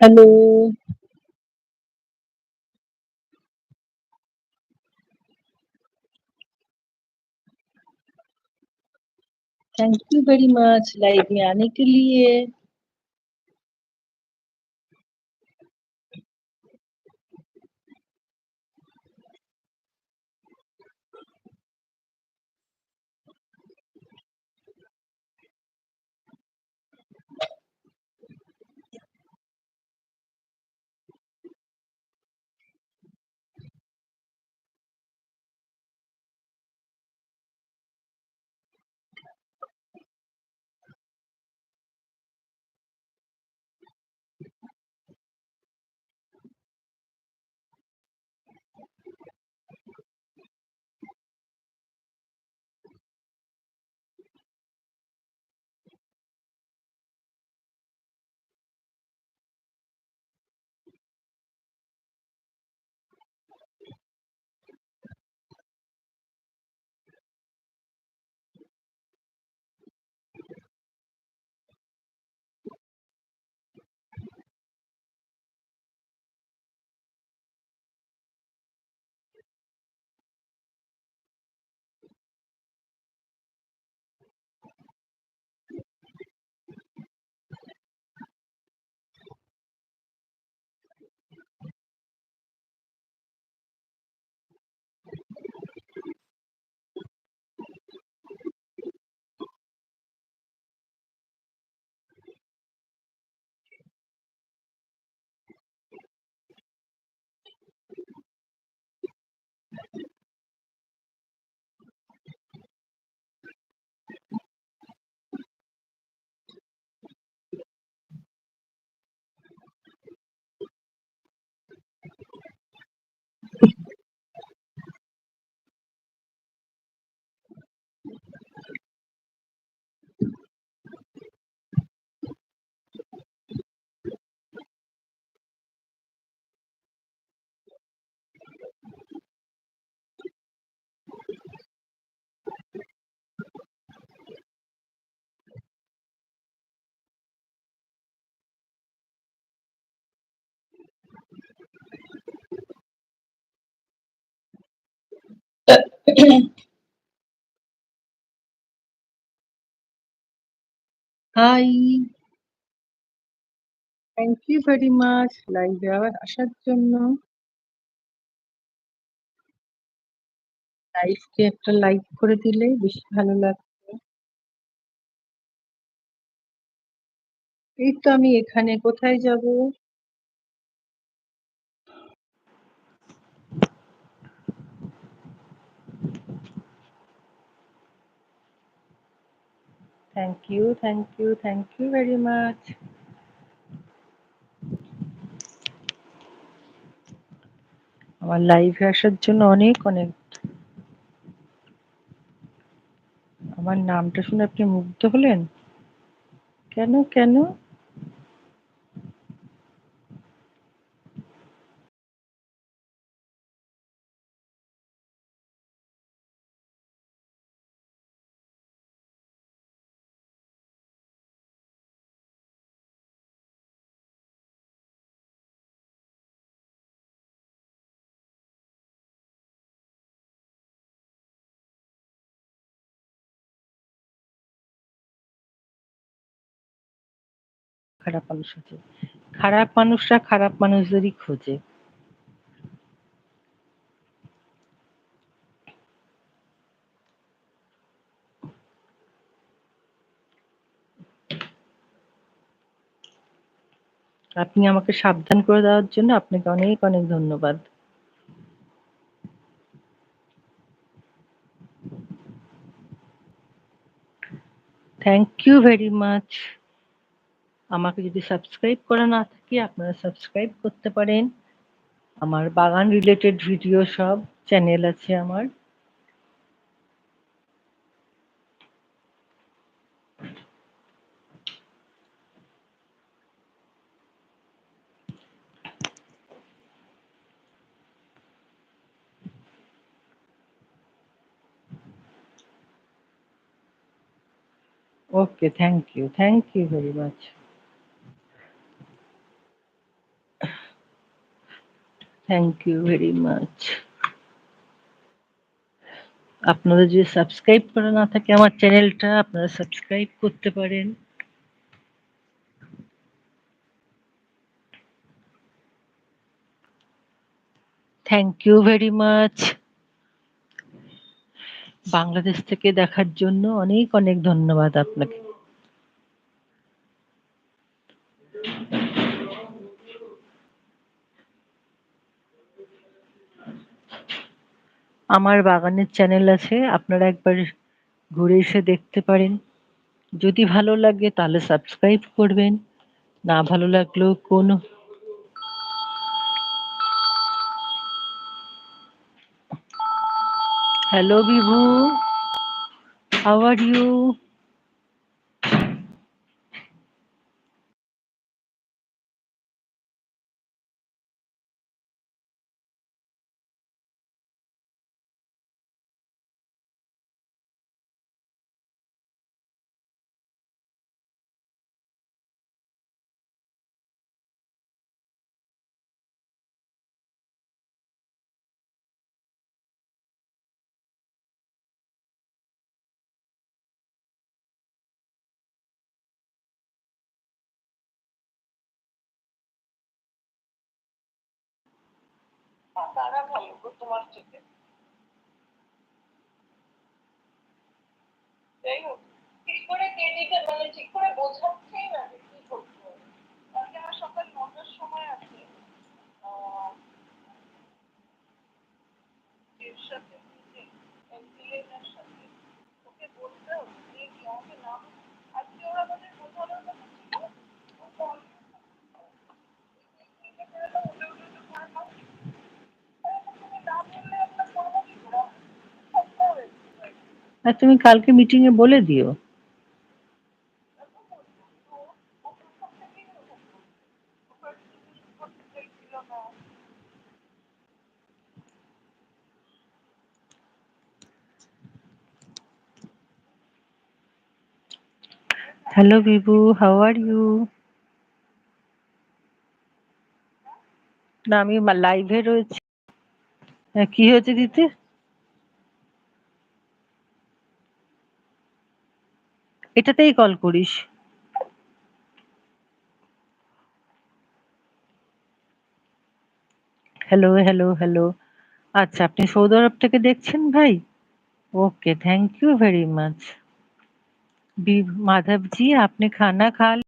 Hello. Thank you very much live में आने के लिए। Hi. Thank you very much লাইভে আবার আসার জন্য। লাইভকে একটা লাইক করে দিলে বেশি ভালো লাগবে। এই তো আমি এখানে, কোথায় যাব? Thank you, thank you, thank you very much. আমার লাইভে আসার জন্য অনেক, অনেক আমার নামটা শুনে আপনি মুগ্ধ হলেন? কেন, কেন? খারাপ মানুষ খোঁজে। খারাপ মানুষরা খারাপ মানুষদেরই খোঁজে। আপনি আমাকে সাবধান করে দেওয়ার জন্য আপনাকে অনেক, অনেক ধন্যবাদ। Thank you very much. আমাকে যদি সাবস্ক্রাইব করা না থাকে আপনারা সাবস্ক্রাইব করতে পারেন। আমার বাগান রিলেটেড ভিডিও সব চ্যানেল আছে আমার। Okay, thank you, thank you very much. Thank you very much আপনাদের যদি সাবস্ক্রাইব করা না থাকে আমার চ্যানেলটা আপনারা সাবস্ক্রাইব করতে পারেন। Thank you very much Bangladesh থেকে দেখার জন্য অনেক অনেক ধন্যবাদ আপনাকে। আমার বাগানের চ্যানেল আছে, আপনারা একবার ঘুরে এসে দেখতে পারেন। যদি ভালো লাগে তাহলে সাবস্ক্রাইব করবেন, না ভালো লাগলেও কোন hello Bibhu how are you গো তোমার থেকে। যাই হোক, ঠিক করে কেটিকে মানে ঠিক করে বোঝাচ্ছেই না যে কি করতে হবে কালকে আমার সকাল নটার সময় আছে। এর সাথে এর সাথে। ওকে বলতে হবে যে কি আমাকে না আজকে ওরা আমাদের বোঝানোর কথা ছিল ও বল এটা করে দাও, ওটা ওটা ওটা করে দাও। এরকম তুমি না বললে আমরা করব কি করে? করতে হবে আর তুমি কালকে মিটিং এ বলে দিও। Hello Bibhu how are you না আমি লাইভে রয়েছি। হ্যাঁ, কি হয়েছে দিতে এটাতেই কল করিস। হ্যালো হ্যালো হ্যালো আচ্ছা আপনি সৌদি আরব থেকে দেখছেন ভাই? Okay thank you very much Madhavji, আপনি খানা খাল